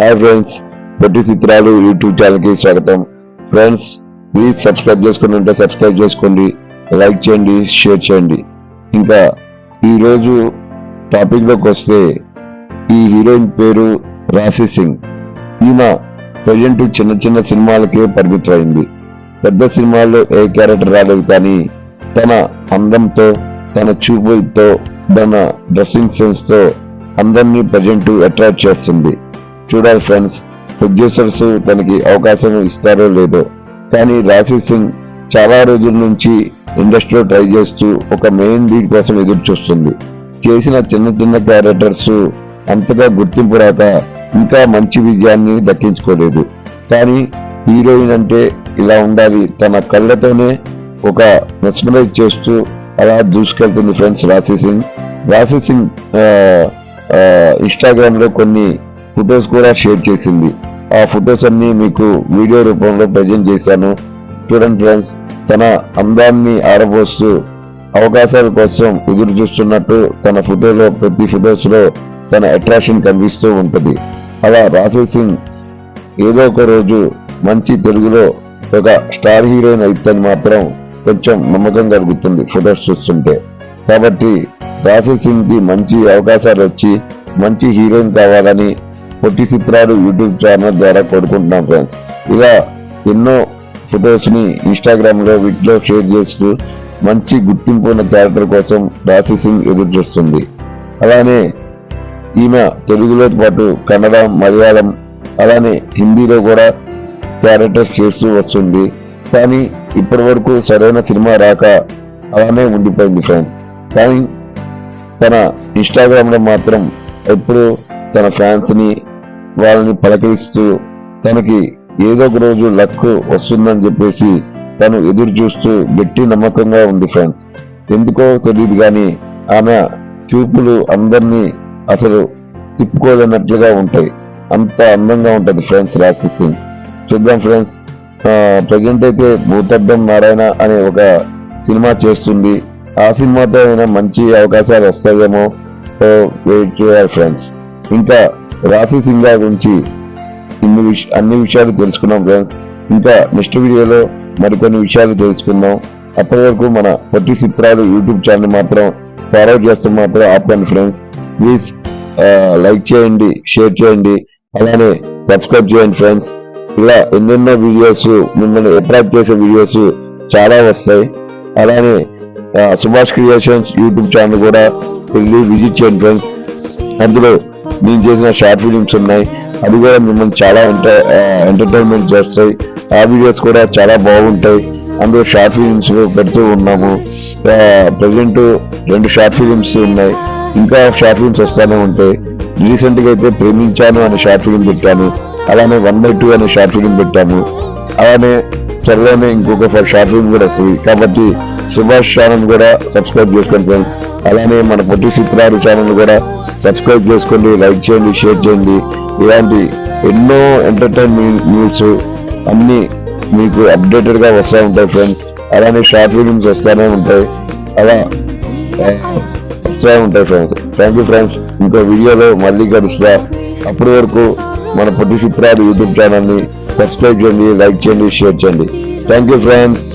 Hi friends పొట్టి చిత్రాలు YouTube ఛానల్కి స్వాగతం. ఫ్రెండ్స్ ప్లీజ్ సబ్స్క్రైబ్ చేసుకుని ఉంటే సబ్స్క్రైబ్ చేసుకోండి లైక్ చేయండి షేర్ చేయండి. ఇంకా ఈరోజు టాపిక్లోకి టాపిక్లోకి వస్తే ఈ హీరోయిన్ పేరు రాశి సింగ్. ఈమె ప్రజెంట్ చిన్న చిన్న సినిమాలకే పరిమితమైంది. పెద్ద సినిమాల్లో ఏ క్యారెక్టర్ రాలేదు కానీ తన అందంతో తన చూపుతో తన డ్రెస్సింగ్ సెన్స్తో అందరినీ ప్రజెంట్ అట్రాక్ట్ చేస్తుంది. చూడాలి ఫ్రెండ్స్. ప్రొడ్యూసర్స్ తనకి అవకాశం ఇస్తారో లేదో. కానీ రాశి సింగ్ చాలా రోజుల నుంచి ఇండస్ట్రీలో ట్రై చేస్తూ ఒక మెయిన్ లీడ్ కోసం ఎదురు చూస్తుంది. చేసిన చిన్న చిన్న క్యారెక్టర్స్ అంతగా గుర్తింపు రాక ఇంకా మంచి విజయాన్ని దక్కించుకోలేదు. కానీ హీరోయిన్ అంటే ఇలా ఉండాలి. తన కళ్ళతోనే ఒక మెస్మరైజ్ చేస్తూ అలా దూసుకెళ్తుంది ఫ్రెండ్స్ రాశి సింగ్. రాశి సింగ్ ఇన్స్టాగ్రామ్లో కొన్ని ఫొటోస్ కూడా షేర్ చేసింది. ఆ ఫొటోస్ అన్ని మీకు వీడియో రూపంలో ప్రజెంట్ చేశాను. చూడండి ఫ్రెండ్స్ తన అందాన్ని ఆరబోస్తూ అవకాశాల కోసం ఎదురు చూస్తున్నట్టు తన ఫోటోలో ప్రతి ఫొటోస్లో తన అట్రాక్షన్ కనిపిస్తూ ఉంటుంది. అలా రాశి సింగ్ ఏదో ఒక రోజు మంచి తెలుగులో ఒక స్టార్ హీరోయిన్ అయితే మాత్రం కొంచెం నమ్మకం కలుగుతుంది ఫొటోస్ చూస్తుంటే. కాబట్టి రాశి సింగ్కి మంచి అవకాశాలు వచ్చి మంచి హీరోయిన్ కావాలని పొట్టి చిత్రాలు యూట్యూబ్ ఛానల్ ద్వారా కోరుకుంటున్నాం ఫ్రెండ్స్. ఇలా ఎన్నో ఫొటోస్ని ఇన్స్టాగ్రామ్లో వీటిలో షేర్ చేస్తూ మంచి గుర్తింపు ఉన్న క్యారెక్టర్ కోసం రాశి సింగ్ ఎదురు చూస్తుంది. అలానే ఈమె తెలుగులో పాటు కన్నడ మలయాళం అలానే హిందీలో కూడా క్యారెక్టర్స్ చేస్తూ వస్తుంది. కానీ ఇప్పటి వరకు సరైన సినిమా రాక అలానే ఉండిపోయింది ఫ్రెండ్స్. కానీ తన ఇన్స్టాగ్రామ్లో మాత్రం ఎప్పుడు తన ఫ్యాన్స్ని వాళ్ళని పలకరిస్తూ తనకి ఏదో ఒక రోజు లక్ వస్తుందని చెప్పేసి తను ఎదురు చూస్తూ గట్టి నమ్మకంగా ఉంది ఫ్రెండ్స్. ఎందుకో తెలియదు కానీ ఆమె చూపులు అందరినీ అసలు తిప్పుకోలేనట్లుగా ఉంటాయి. అంత అందంగా ఉంటుంది ఫ్రెండ్స్ రాశి సింగ్. చూద్దాం ఫ్రెండ్స్. ప్రజెంట్ అయితే భూతద్దం నారాయణ అనే ఒక సినిమా చేస్తుంది. ఆ సినిమాతో అయినా మంచి అవకాశాలు వస్తాయేమో వెయిట్ చేయాలి ఫ్రెండ్స్. ఇంకా రాశి సింగా గురించి ఇన్ని విష అన్ని విషయాలు తెలుసుకున్నాం ఫ్రెండ్స్. ఇంకా నెక్స్ట్ వీడియోలో మరికొన్ని విషయాలు తెలుసుకుందాం. అప్పటి వరకు మన పొట్టి చిత్రాలు యూట్యూబ్ ఛానల్ మాత్రం ఫాలో చేస్తే మాత్రం ఆపండి ఫ్రెండ్స్. ప్లీజ్ లైక్ చేయండి షేర్ చేయండి అలానే సబ్స్క్రైబ్ చేయండి ఫ్రెండ్స్. ఇలా ఎన్నెన్నో వీడియోస్ మిమ్మల్ని అట్రాక్ట్ చేసే వీడియోస్ చాలా వస్తాయి. అలానే సుభాష్ క్రియేషన్స్ యూట్యూబ్ ఛానల్ కూడా వెళ్ళి విజిట్ చేయండి ఫ్రెండ్స్. అందులో నేను చేసిన షార్ట్ ఫిలిమ్స్ ఉన్నాయి. అది కూడా మిమ్మల్ని చాలా ఎంటర్టైన్మెంట్ చేస్తాయి. ఆ వీడియోస్ కూడా చాలా బాగుంటాయి. అందులో షార్ట్ ఫిలిమ్స్ పెడుతూ ఉన్నాము. ప్రజెంట్ రెండు షార్ట్ ఫిలిమ్స్ ఉన్నాయి. ఇంకా షార్ట్ ఫిలిమ్స్ వస్తూనే ఉంటాయి. రీసెంట్గా అయితే ప్రేమించాను అనే షార్ట్ ఫిలిం పెట్టాను. అలానే వన్ బై టూ అనే షార్ట్ ఫిలిం పెట్టాము. అలానే త్వరలోనే ఇంకొక షార్ట్ ఫిలిం కూడా వస్తుంది. కాబట్టి సుభాష్ ఛానల్ కూడా సబ్స్క్రైబ్ చేసుకోండి అలానే మన పొట్టి చిత్రాలు ఛానల్ కూడా సబ్స్క్రైబ్ చేసుకోండి లైక్ చేయండి షేర్ చేయండి. ఇలాంటి ఎన్నో ఎంటర్టైన్మెంట్ న్యూస్ అన్నీ మీకు అప్డేటెడ్గా వస్తూ ఉంటాయి ఫ్రెండ్స్. అలానే షార్ట్ ఫిలిమ్స్ వస్తూనే ఉంటాయి. అలా వస్తూ ఉంటాయి ఫ్రెండ్స్. థ్యాంక్ యూ ఫ్రెండ్స్ ఇంకో వీడియోలో మళ్ళీ కలుస్తా. అప్పటి వరకు మన పొట్టి చిత్రాలు యూట్యూబ్ ఛానల్ని సబ్స్క్రైబ్ చేయండి లైక్ చేయండి షేర్ చేయండి. Thank you friends